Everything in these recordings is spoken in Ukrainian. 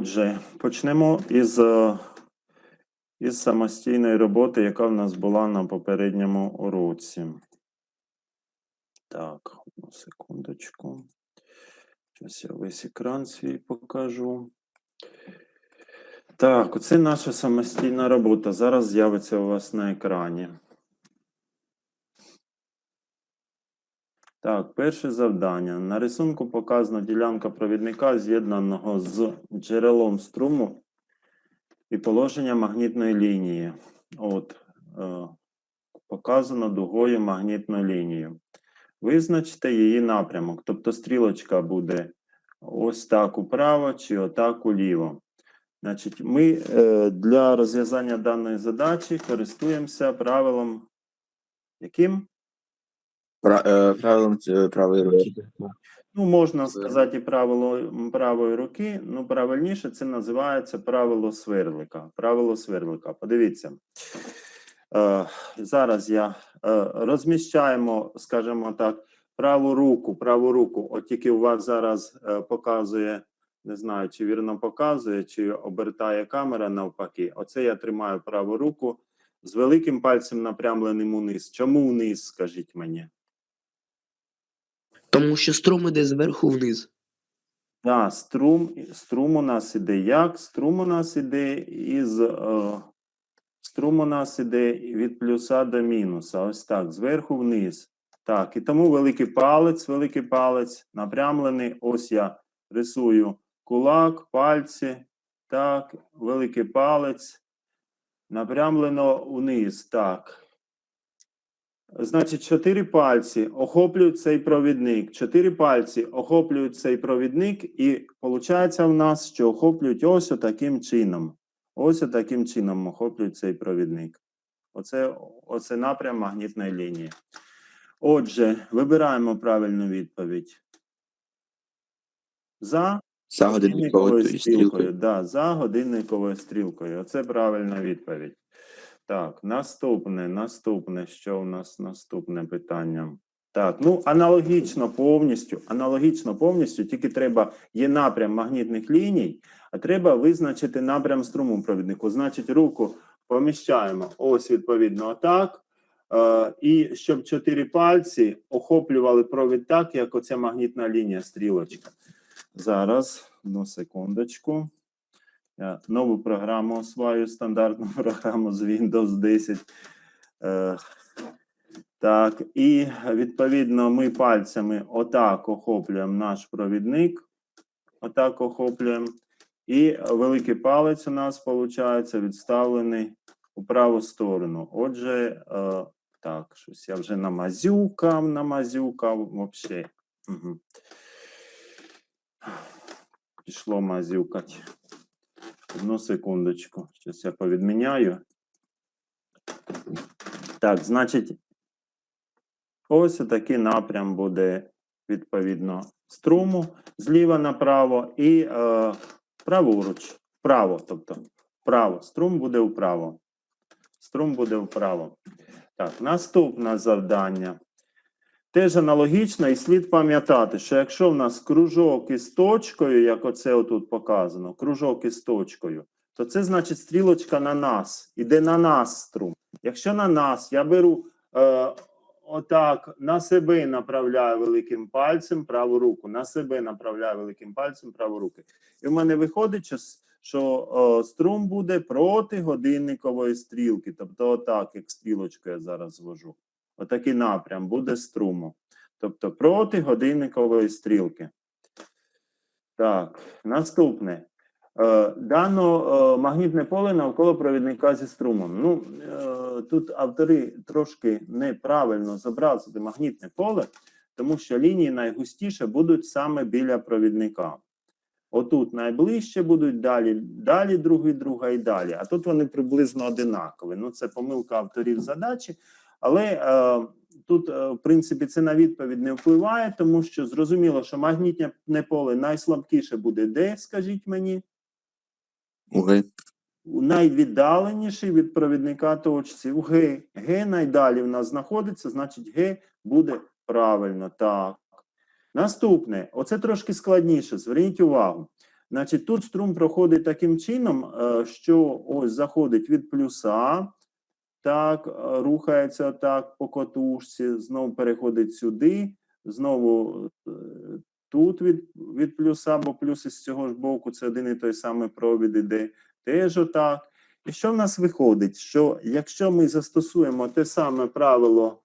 Отже, почнемо із, е, із самостійної роботи, яка в нас була на попередньому уроці. Так, одну секундочку. Зараз я весь екран свій покажу. Так, оце наша самостійна робота. Зараз з'явиться у вас на екрані. Так, перше завдання. На рисунку показана ділянка провідника, з'єднаного з джерелом струму і положення магнітної лінії. От, е, показано дугою магнітну лінію. Визначте її напрямок, тобто стрілочка буде ось так управо чи отак уліво. Значить, ми е, для розв'язання даної задачі користуємося правилом яким? Е, правилом е, правої руки. Ну, можна сказати і правило правої руки, ну правильніше це називається правило сверлика. Правило сверлика. Подивіться. Е, зараз я е, розміщаємо, скажімо так, праву руку, праву руку. От тільки у вас зараз е, показує, не знаю, чи вірно показує, чи обертає камера навпаки. Оце я тримаю праву руку з великим пальцем напрямленим униз. Чому вниз, скажіть мені? Тому що струм іде зверху вниз. Да, струм, струм у нас іде як? Струм у нас іде із е, струм у нас іде від плюса до мінуса. Ось так, зверху вниз. Так, і тому великий палець, великий палець напрямлений. Ось я рисую кулак, пальці. Так, великий палець. Напрямлено вниз. Так. Значить, чотири пальці охоплюють цей провідник. Чотири пальці охоплюють цей провідник, і виходить в нас, що охоплюють ось таким чином. Ось таким чином охоплюють цей провідник. Оце, оце напрям магнітної лінії. Отже, вибираємо правильну відповідь. За За годинниковою стрілкою. Да, за годинниковою стрілкою. Оце правильна відповідь. Так, наступне, наступне. Що у нас наступне питання? Так, ну аналогічно повністю, аналогічно повністю, тільки треба є напрям магнітних ліній, а треба визначити напрям струму провіднику. Значить, руку поміщаємо ось відповідно отак. Е, і щоб чотири пальці охоплювали провід так, як оця магнітна лінія стрілочка. Зараз, одну секундочку. Я нову програму осваю, стандартну програму з Windows 10. Е, так, і відповідно ми пальцями отак охоплюємо наш провідник. Отак охоплюємо. І великий палець у нас, виходить, відставлений у праву сторону. Отже, е, так, щось я вже намазюкав, намазюкав взагалі. Угу. Пішло мазюкати. Одну секундочку. Зараз я повідміняю. Так, значить, ось такий напрям буде відповідно струму зліва направо і е, праворуч. Вправо, тобто вправо. Струм буде вправо. Струм буде вправо. Так, наступне завдання. Теж аналогічно, і слід пам'ятати, що якщо в нас кружок із точкою, як оце отут показано, кружок із точкою, то це значить стрілочка на нас, іде на нас струм. Якщо на нас, я беру е, отак, на себе направляю великим пальцем праву руку, на себе направляю великим пальцем праву руку. І в мене виходить, що, що е, струм буде проти годинникової стрілки, тобто отак, як стрілочку я зараз звожу. Отакий напрям буде струму. Тобто проти годинникової стрілки. Так, наступне. Е, дано е, магнітне поле навколо провідника зі струмом. Ну, е, тут автори трошки неправильно зобразили магнітне поле, тому що лінії найгустіше будуть саме біля провідника. Отут найближче будуть далі, далі другий, друга і далі. А тут вони приблизно одинакові. Ну, це помилка авторів задачі. Але е, тут, е, в принципі, це на відповідь не впливає, тому що зрозуміло, що магнітне поле найслабкіше буде де, скажіть мені, у найвіддаленіший від провідника точці у Г. Г найдалі в нас знаходиться, значить Г буде правильно. Так. Наступне, оце трошки складніше. Зверніть увагу. Значить, тут струм проходить таким чином, е, що ось заходить від плюса, так, е, рухається так по котушці, знову переходить сюди, знову е, тут від, від плюса, бо плюс із цього ж боку це один і той самий провід іде теж отак. І що в нас виходить? Що якщо ми застосуємо те саме правило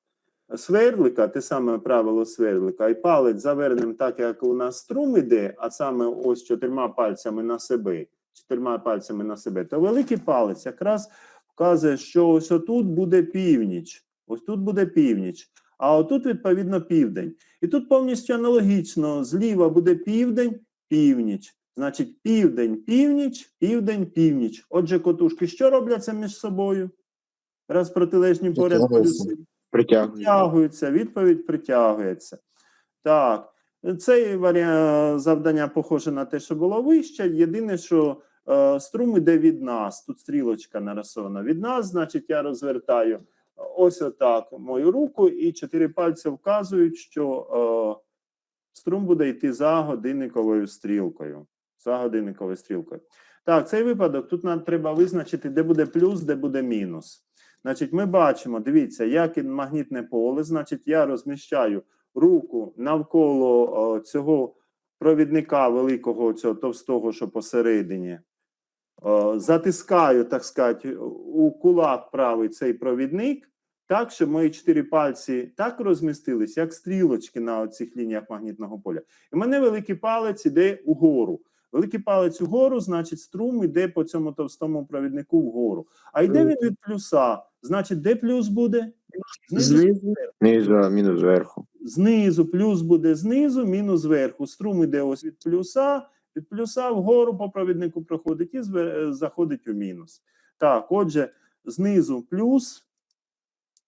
сверлика, те саме правило сверлика, і палець завернемо так, як у нас струм іде, а саме ось чотирма пальцями на себе, чотирма пальцями на себе, то великий палець якраз вказує, що ось отут буде північ. Ось тут буде північ, а отут, відповідно, південь. І тут повністю аналогічно: зліва буде південь, північ. Значить, південь, північ, південь, північ. Отже, котушки що робляться між собою? Раз протилежні поряд Притягуються. притягується, відповідь притягується. Так, цей варіант завдання похоже на те, що було вище. Єдине, що струм іде від нас. Тут стрілочка нарисована від нас, значить, я розвертаю ось отак мою руку, і чотири пальці вказують, що е, струм буде йти за годинниковою стрілкою. За годинниковою стрілкою. Так, цей випадок тут нам треба визначити, де буде плюс, де буде мінус. Значить, ми бачимо, дивіться, як і магнітне поле, значить, я розміщаю руку навколо о, цього провідника великого, цього товстого, що посередині. О, затискаю, так сказати, у кулак правий цей провідник, так, щоб мої чотири пальці так розмістились, як стрілочки на цих лініях магнітного поля. І в мене великий палець іде угору. Великий палець угору, значить, струм іде по цьому товстому провіднику вгору. А йде він від плюса. Значить, де плюс буде? Знизу. Знизу. Знизу, мінус зверху. Знизу, плюс буде знизу, мінус зверху. Струм іде ось від плюса, від плюса вгору по провіднику проходить і е, заходить у мінус. Так, отже, знизу плюс,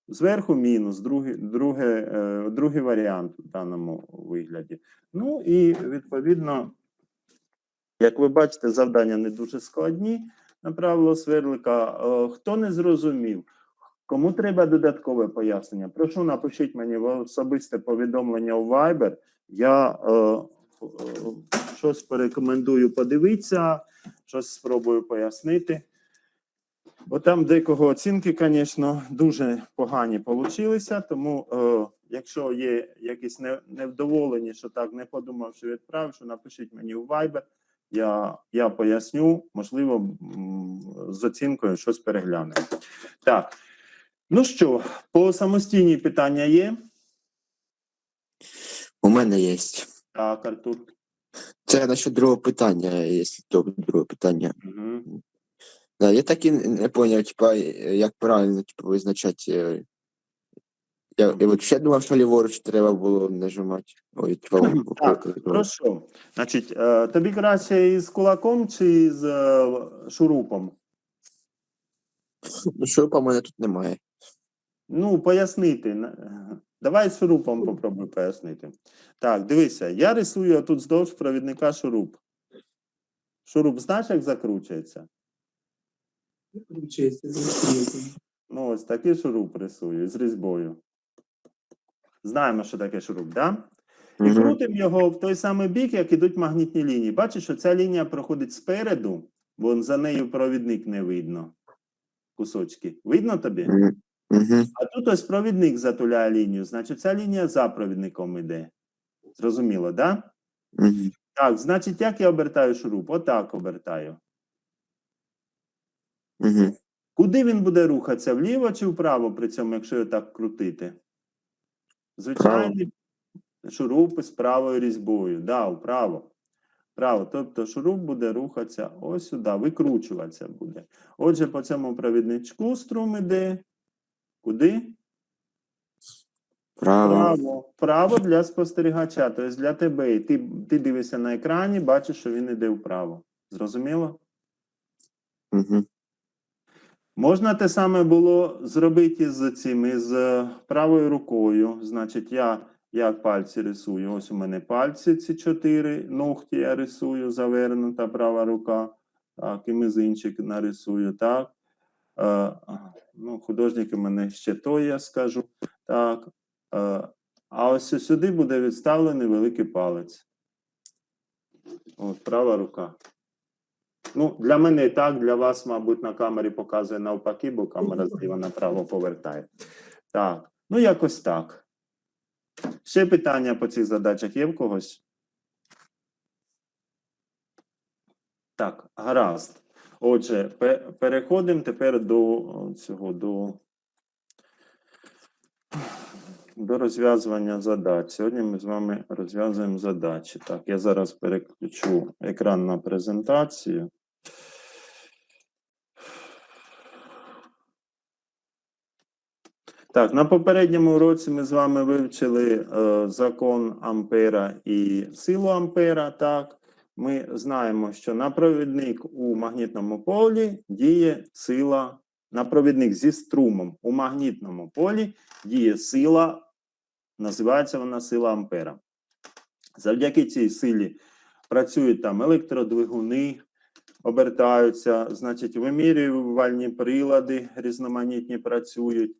зверху мінус, другий, друге, е, другий варіант в даному вигляді. Ну і відповідно, як ви бачите, завдання не дуже складні на правило сверлика. Е, Хто не зрозумів, кому треба додаткове пояснення, прошу напишіть мені в особисте повідомлення у Viber. Я щось порекомендую подивитися, щось спробую пояснити. Бо там декого оцінки, звісно, дуже погані получилися. Тому, е, якщо є якісь не, невдоволені, що так не подумав, що відправив, що напишіть мені у Viber. Я, я поясню, можливо, з оцінкою щось переглянемо. Так. Ну що, по самостійній питання є? У мене є. Так, Артур. Це насчет другого питання, якщо то друге питання. Угу. Да, я так і не поняв, типа, як правильно типа, визначати. е, Я, я от ще думав, що ліворуч треба було нажимати. Ой, типа, Так, Хорошо. Значить, е, тобі краще із кулаком чи з е, шурупом? Ну, шурупа в мене тут немає. Ну, пояснити. Давай з шурупом попробуй пояснити. Так, дивися, я рисую тут здовж провідника шуруп. Шуруп знаєш, як закручується? Включається за стрілкою. Ну, ось такий шуруп рисую з різьбою. Знаємо, що таке шуруп, да? І крутимо його в той самий бік, як ідуть магнітні лінії. Бачиш, що ця лінія проходить спереду, бо за нею провідник не видно. Кусочки. Видно тобі? Мгм. А тут ось провідник затуляє лінію, значить, ця лінія за провідником йде. Зрозуміло, да? Мгм. Так, значить, як я обертаю шуруп? Отак обертаю. Мгм. Куди він буде рухатися? Вліво чи вправо при цьому, якщо його так крутити? Звичайний шуруп з правою різьбою. Да, вправо. Право. Тобто шуруп буде рухатися ось сюди, викручуватися буде. Отже, по цьому провідничку струм іде. Куди? Право. Право. Право для спостерігача, тобто для тебе. І ти, ти дивишся на екрані, бачиш, що він іде вправо. Зрозуміло? Мгм. Можна те саме було зробити з цим, із е, правою рукою. Значить, я як пальці рисую. Ось у мене пальці ці чотири, ногті я рисую, завернута права рука. Так, і мизинчик нарисую, так. Е, ну, художники мене ще то я скажу. Так. Е, а ось сюди буде відставлений великий палець. От, права рука. Ну, для мене і так, для вас, мабуть, на камері показує навпаки, бо камера зліва направо повертає. Так, ну якось так. Ще питання по цих задачах є в когось? Так, гаразд. Отже, переходимо тепер до цього до, до розв'язування задач. Сьогодні ми з вами розв'язуємо задачі. Так, я зараз переключу екран на презентацію. Так, на попередньому уроці ми з вами вивчили е, закон Ампера і силу Ампера. Так, ми знаємо, що на провідник у магнітному полі діє сила, на провідник зі струмом у магнітному полі діє сила, називається вона сила Ампера. Завдяки цій силі працюють там електродвигуни, обертаються, значить, вимірювальні прилади різноманітні працюють.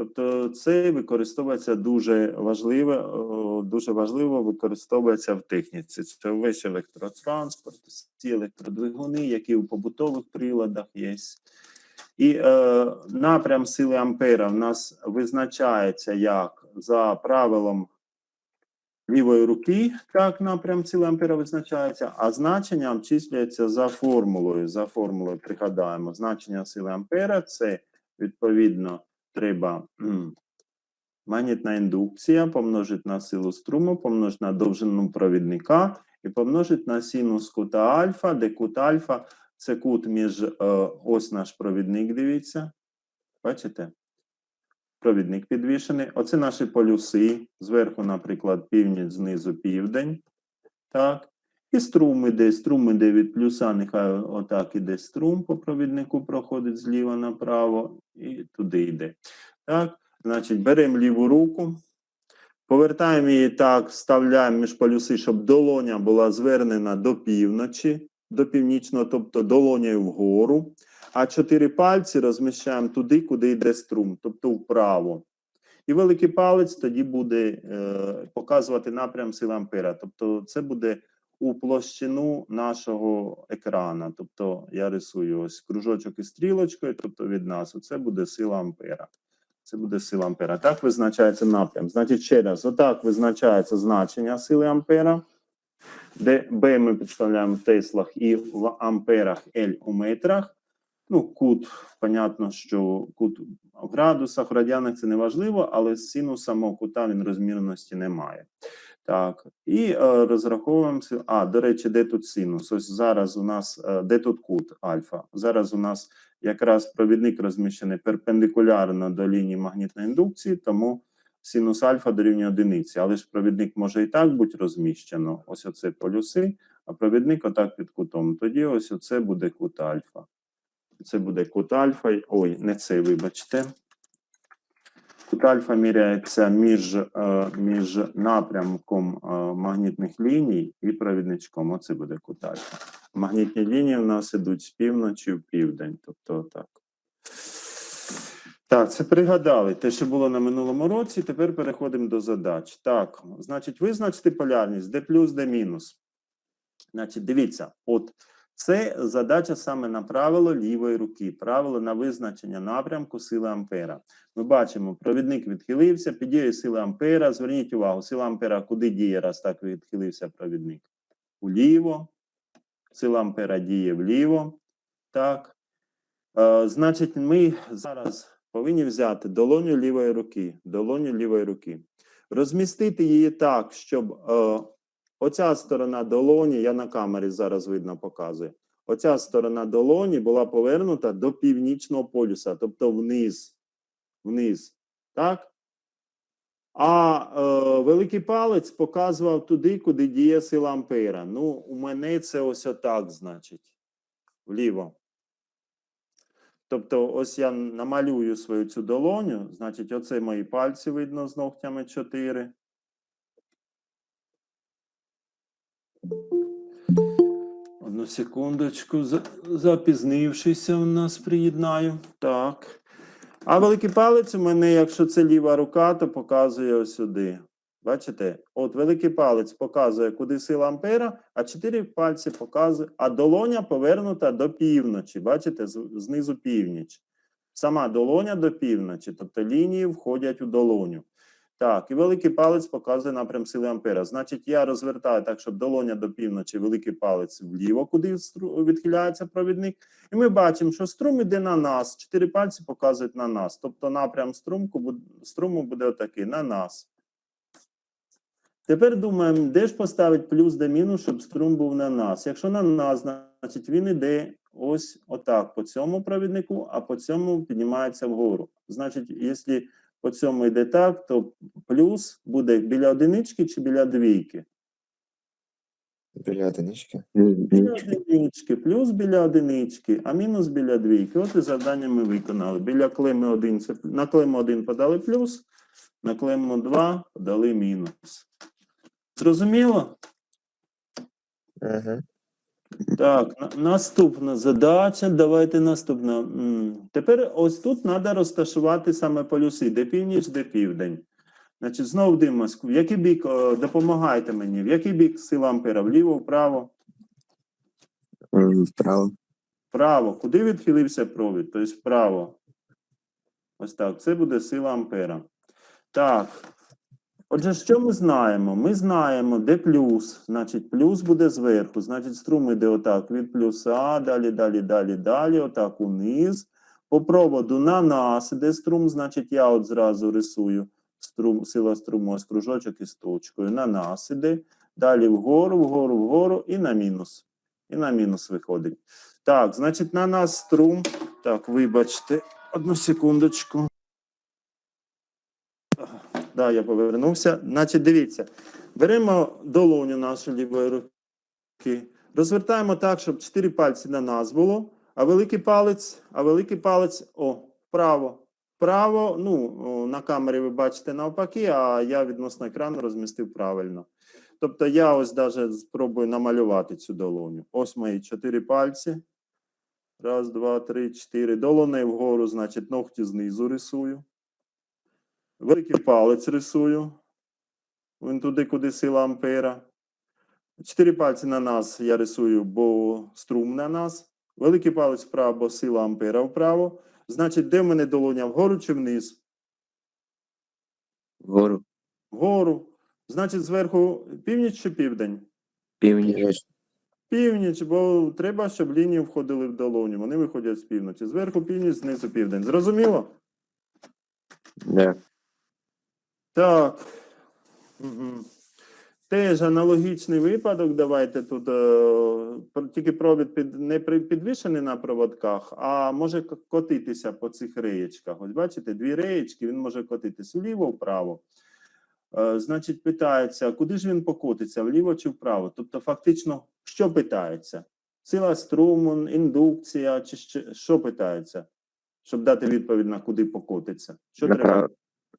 Тобто це використовується дуже важливо, дуже важливо використовується в техніці. Це весь електротранспорт, ці електродвигуни, які у побутових приладах є. І е, напрям сили Ампера в нас визначається як за правилом лівої руки, так напрям сили Ампера визначається, а значення обчислюється за формулою. За формулою пригадаємо, значення сили Ампера це відповідно треба магнітна індукція помножити на силу струму, помножити на довжину провідника і помножити на синус кута альфа, де кут альфа це кут між е, ось наш провідник, дивіться. Бачите? Провідник підвішений. Оце наші полюси. Зверху, наприклад, північ, знизу південь. Так. І струм іде, струм іде від плюса, нехай отак іде струм по провіднику, проходить зліва направо і туди йде. Так, значить, беремо ліву руку, повертаємо її так, вставляємо між полюси, щоб долоня була звернена до півночі, до північного, тобто долонею вгору. А чотири пальці розміщаємо туди, куди йде струм, тобто вправо. І великий палець тоді буде е, показувати напрям сили Ампера. Тобто, це буде у площину нашого екрана. Тобто я рисую ось кружочок із стрілочкою, тобто від нас. Оце буде сила Ампера. Це буде сила Ампера. Так визначається напрям. Значить, ще раз, отак визначається значення сили Ампера, де B ми підставляємо в теслах і в амперах L у метрах. Ну, кут, понятно, що кут в градусах, в радіанах це не важливо, але синус самого кута він розмірності не має. Так, і е, розраховуємо. си- А, до речі, де тут синус? Ось зараз у нас е, де тут кут альфа? Зараз у нас якраз провідник розміщений перпендикулярно до лінії магнітної індукції, тому синус альфа дорівнює одиниці. Але ж провідник може і так бути розміщено. Ось оце полюси, а провідник отак під кутом. Тоді ось оце буде кут альфа. Це буде кут альфа. Ой, не це, вибачте. Кут альфа міряється між, е, між напрямком е, магнітних ліній і провідничком. Оце буде кут альфа. Магнітні лінії в нас ідуть з півночі в південь. Тобто так. Так, це пригадали те, що було на минулому році. Тепер переходимо до задач. Так, значить, визначити полярність, де плюс, де мінус. Значить, дивіться, от це задача саме на правило лівої руки, правило на визначення напрямку сили Ампера. Ми бачимо, провідник відхилився, під дією сили Ампера. Зверніть увагу, сила Ампера куди діє, раз так відхилився провідник? Уліво. Сила Ампера діє вліво. Так. Е, значить, ми зараз повинні взяти долоню лівої руки, долоню лівої руки, розмістити її так, щоб е, оця сторона долоні, я на камері зараз видно показую. Оця сторона долоні була повернута до північного полюса, тобто вниз. Вниз. Так? А е, великий палець показував туди, куди діє сила Ампера. Ну, у мене це ось отак, значить, вліво. Тобто, ось я намалюю свою цю долоню, значить, оце мої пальці видно з ногтями 4. Одну секундочку, запізнившися у нас приєднаю. Так. А великий палець у мене, якщо це ліва рука, то показує ось сюди. Бачите, от великий палець показує, куди сила ампера, а чотири пальці показує, а долоня повернута до півночі. Бачите, знизу північ. Сама долоня до півночі, тобто лінії входять у долоню. Так, і великий палець показує напрям сили ампера. Значить, я розвертаю так, щоб долоня до півночі, великий палець вліво, куди відхиляється провідник. І ми бачимо, що струм іде на нас. Чотири пальці показують на нас. Тобто напрям струмку, струму буде отакий на нас. Тепер думаємо, де ж поставити плюс де мінус, щоб струм був на нас. Якщо на нас, значить він іде ось отак по цьому провіднику, а по цьому піднімається вгору. Значить, якщо по цьому йде так, то плюс буде біля одинички чи біля двійки. Біля одинички. Біля одинички, плюс біля одинички, а мінус біля двійки. От і завдання ми виконали. Біля клеми 1, це, на клему 1 подали плюс, на клему 2 подали мінус. Зрозуміло? Угу. Так, наступна задача. Давайте наступна. Тепер ось тут треба розташувати саме полюси, де північ, де південь. Значить, знову дивимось, в який бік, е, допомагайте мені, в який бік сила ампера, вліво, вправо? Вправо. Вправо. Куди відхилився провід? Тобто вправо. Ось так. Це буде сила ампера. Так. Отже, що ми знаємо? Ми знаємо, де плюс. Значить, плюс буде зверху. Значить, струм іде отак від плюса, далі, далі, далі, далі, отак униз. По проводу на нас іде струм, значить, я от зразу рисую струм, сила струму, ось кружочок із точкою. На нас іде. Далі вгору, вгору, вгору і на мінус. І на мінус виходить. Так, значить, на нас струм. Так, вибачте, одну секундочку. Да, я повернувся. Значить, дивіться, беремо долоню нашої лівої руки, розвертаємо так, щоб чотири пальці на нас було, а великий палець, а великий палець, о, вправо. Вправо, ну, на камері ви бачите навпаки, а я відносно екрану розмістив правильно. Тобто я ось даже спробую намалювати цю долоню. Ось мої чотири пальці. Раз, два, три, чотири. Долони вгору, значить, ногті знизу рисую. Великий палець рисую. Він туди, куди сила ампера. Чотири пальці на нас я рисую, бо струм на нас. Великий палець вправо, бо сила ампера вправо. Значить, де в мене долоня вгору чи вниз? Вгору. Вгору. Значить, зверху північ чи південь? Північ. Північ, бо треба, щоб лінії входили в долоню. Вони виходять з півночі. Зверху північ, знизу південь. Зрозуміло? Да. Так. Угу. Теж аналогічний випадок. Давайте тут е, тільки провід під, не підвішений на проводках, а може котитися по цих реєчках. Ось бачите, дві реєчки, він може котитися вліво, вправо. Е, значить, питається, куди ж він покотиться, вліво чи вправо? Тобто, фактично, що питається? Сила струму, індукція, чи що питається? Щоб дати відповідь на куди покотиться. Що треба?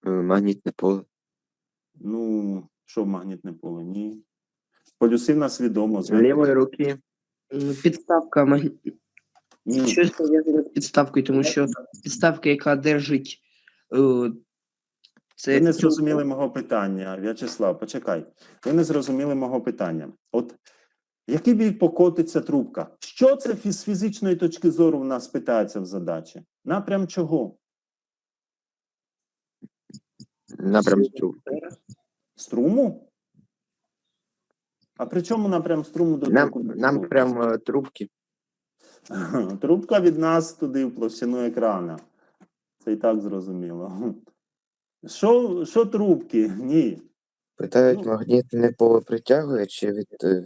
Е, Магнітне поле. Ну, що магнітне поле? Ні. Полюси в нас відомо. З зверху. лівої руки. М, Підставка маг- Ні. щось пов'язане з підставкою, тому що підставка, яка держить е, це Ви не зрозуміли мого питання, В'ячеслав, почекай. Ви не зрозуміли мого питання. От який бік покотиться трубка? Що це фі- з фізичної точки зору в нас питається в задачі? Напрям чого? Напрям струм. Струму? А при чому напрям струму до Нам, трубки? нам прям е, трубки. Трубка від нас туди в площину екрана. Це і так зрозуміло. Що, що трубки? Ні. Питають, Ну. магнітне поле притягує чи від е,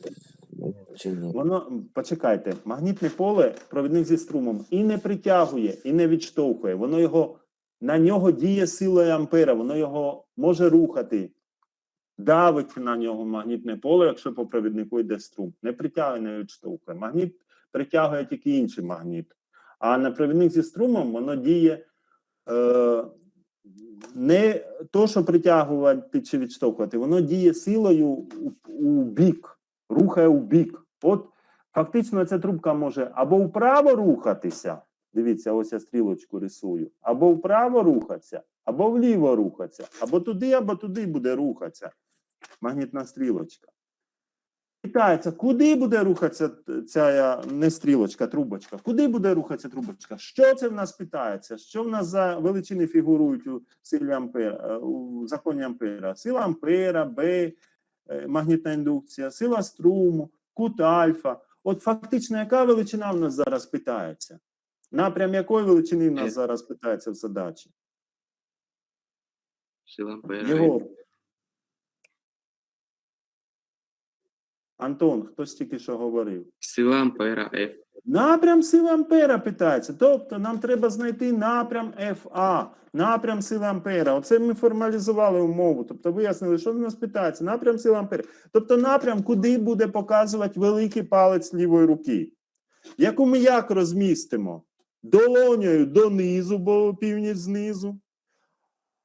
чи ні? Воно почекайте, магнітне поле провідник зі струмом і не притягує, і не відштовхує. Воно його на нього діє силою ампера, воно його може рухати, давить на нього магнітне поле, якщо по провіднику йде струм. Не притягує, не відштовхує. Магніт притягує тільки інший магніт. А на провідник зі струмом воно діє е, не то, що притягувати чи відштовхувати, воно діє силою у, у бік рухає у бік. От фактично ця трубка може або вправо рухатися. Дивіться, ось я стрілочку рисую, або вправо рухатися, або вліво рухатися, або туди, або туди буде рухатися. магнітна стрілочка. Питається, куди буде рухатися ця не стрілочка, трубочка? Куди буде рухатися трубочка? Що це в нас питається? Що в нас за величини фігурують у силі Ампера, е, у законі Ампера? Сила Ампера, Б, е, магнітна індукція, сила струму, кут альфа. От фактично, яка величина в нас зараз питається? Напрям якої величини в нас Е. зараз питається в задачі? Сила. Єгор. Антон, хтось тільки що говорив. Сила Ампера F. Напрям сили Ампера питається. Тобто нам треба знайти напрям ФА, напрям сили Ампера. Оце ми формалізували умову. Тобто вияснили, що в нас питається. Напрям сили Ампера. Тобто напрям, куди буде показувати великий палець лівої руки. Яку ми як розмістимо? Долонею донизу, бо північ знизу.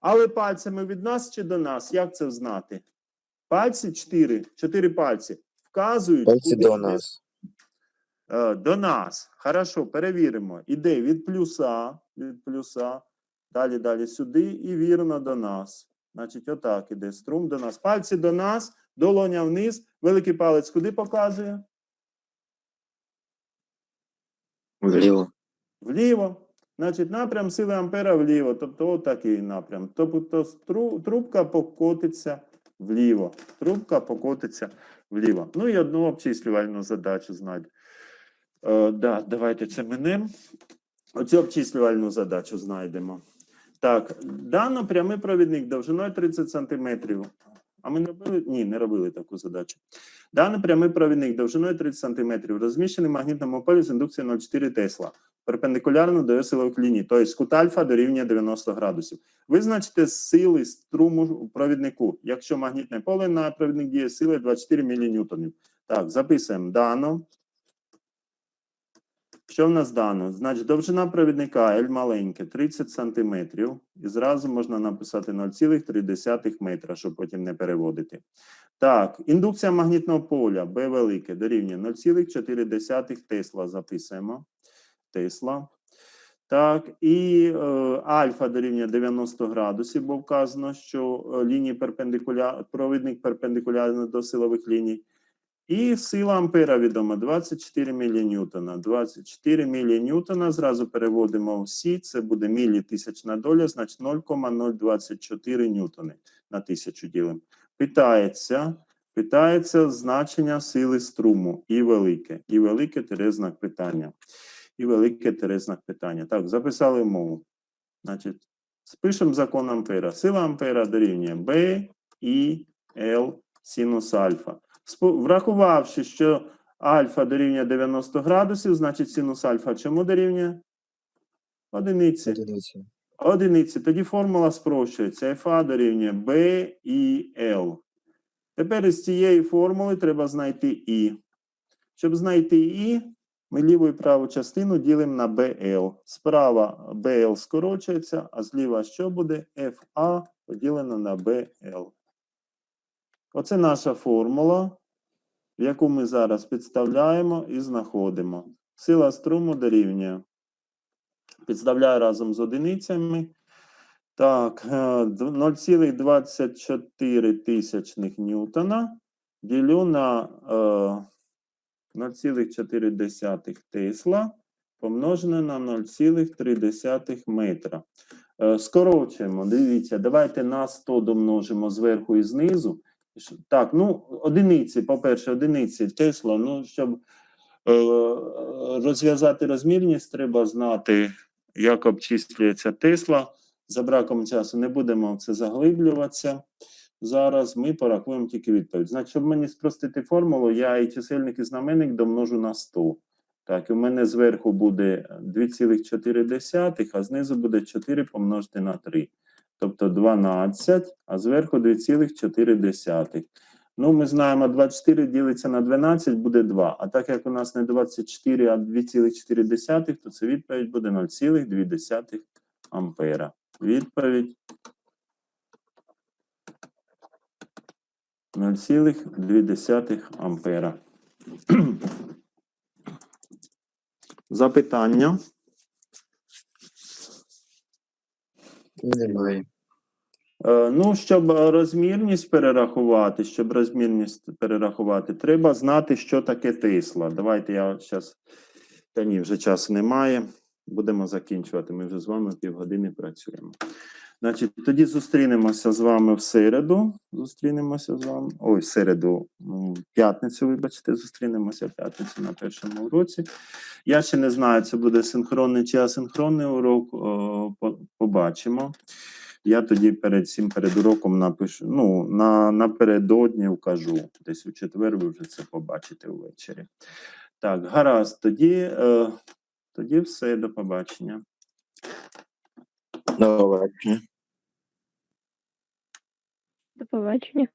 Але пальцями від нас чи до нас? Як це знати? Пальці чотири, чотири пальці вказують. Пальці куди до нас. Е, До нас. Хорошо, перевіримо. Іде від плюса, від плюса, далі, далі сюди і вірно до нас. Значить, отак іде струм до нас. Пальці до нас, долоня вниз, великий палець куди показує? Вліво. Вліво. Значить, напрям сили Ампера вліво. Тобто отакий напрям. Тобто трубка покотиться вліво. Трубка покотиться вліво. Ну і одну обчислювальну задачу знайду. Е, да, давайте це минемо. Оцю обчислювальну задачу знайдемо. Так, дано прямий провідник довжиною 30 см. А ми не робили? Ні, не робили таку задачу. Даний прямий провідник довжиною 30 см розміщений в магнітному полі з індукцією 0,4 Тесла перпендикулярно до силових ліній, тобто кут альфа дорівнює 90 градусів. Визначте сили струму у провіднику, якщо магнітне поле на провідник діє сили 24 міліньютонів. Так, записуємо дано. Що в нас дано? Значить, довжина провідника L маленьке 30 см. І зразу можна написати 0,3 метра, щоб потім не переводити. Так, індукція магнітного поля B велике дорівнює 0,4 Тесла записуємо. Тесла. Так, і е, альфа дорівнює 90 градусів, бо вказано, що е, лінії перпендикуляр, провідник перпендикулярний до силових ліній. І сила ампера відома 24 міліньютона. 24 міліньютона. Зразу переводимо всі. Це буде мілі тисячна доля, значить 0,024 ньютони на тисячу ділимо. Питається, питається значення сили струму і велике. І велике тире знак питання. І велике тире знак питання. Так, записали мову. Значить, спишемо закон ампера. Сила ампера дорівнює B, І, L, синус альфа. Врахувавши, що альфа дорівнює 90 градусів, значить синус альфа чому дорівнює? Одиниці. Одиниці. Одиниці. Тоді формула спрощується. FA дорівнює B і L. Тепер із цієї формули треба знайти І. Щоб знайти І, ми ліву і праву частину ділимо на BL. Справа BL скорочується, а зліва що буде? FA поділено на BL. Оце наша формула, яку ми зараз підставляємо і знаходимо. Сила струму дорівнює. Підставляю разом з одиницями. Так, е, 0,24 тисячних ньютона ділю на е, 0,4 Тесла помножене на 0,3 метра. Е, Скорочуємо, дивіться, давайте на 100 домножимо зверху і знизу. Так, ну, одиниці, по-перше, одиниці Тесла, ну, щоб е, розв'язати розмірність, треба знати, як обчислюється Тесла. За браком часу не будемо в це заглиблюватися. Зараз ми порахуємо тільки відповідь. Значить, щоб мені спростити формулу, я і чисельник, і знаменник домножу на 100. Так, в мене зверху буде 2,4, а знизу буде 4 помножити на 3. Тобто 12, а зверху 2,4. Ну, ми знаємо, 24 ділиться на 12, буде 2. А так як у нас не 24, а 2,4, то це відповідь буде 0,2 ампера. Відповідь 0,2 ампера. Запитання. Немає. Е, Ну, щоб розмірність перерахувати, щоб розмірність перерахувати, треба знати, що таке тисла. Давайте я зараз. Та ні, вже часу немає. Будемо закінчувати. Ми вже з вами півгодини працюємо. Значить, тоді зустрінемося з вами в середу. Зустрінемося з вами. Ой, в середу, в п'ятницю, вибачте, зустрінемося в п'ятницю на першому уроці. Я ще не знаю, це буде синхронний чи асинхронний урок. Побачимо. Я тоді перед цим перед уроком напишу. Ну, на, напередодні вкажу. Десь у четвер ви вже це побачите ввечері. Так, гаразд, тоді, е, тоді все, до побачення. До побачення. До побачення.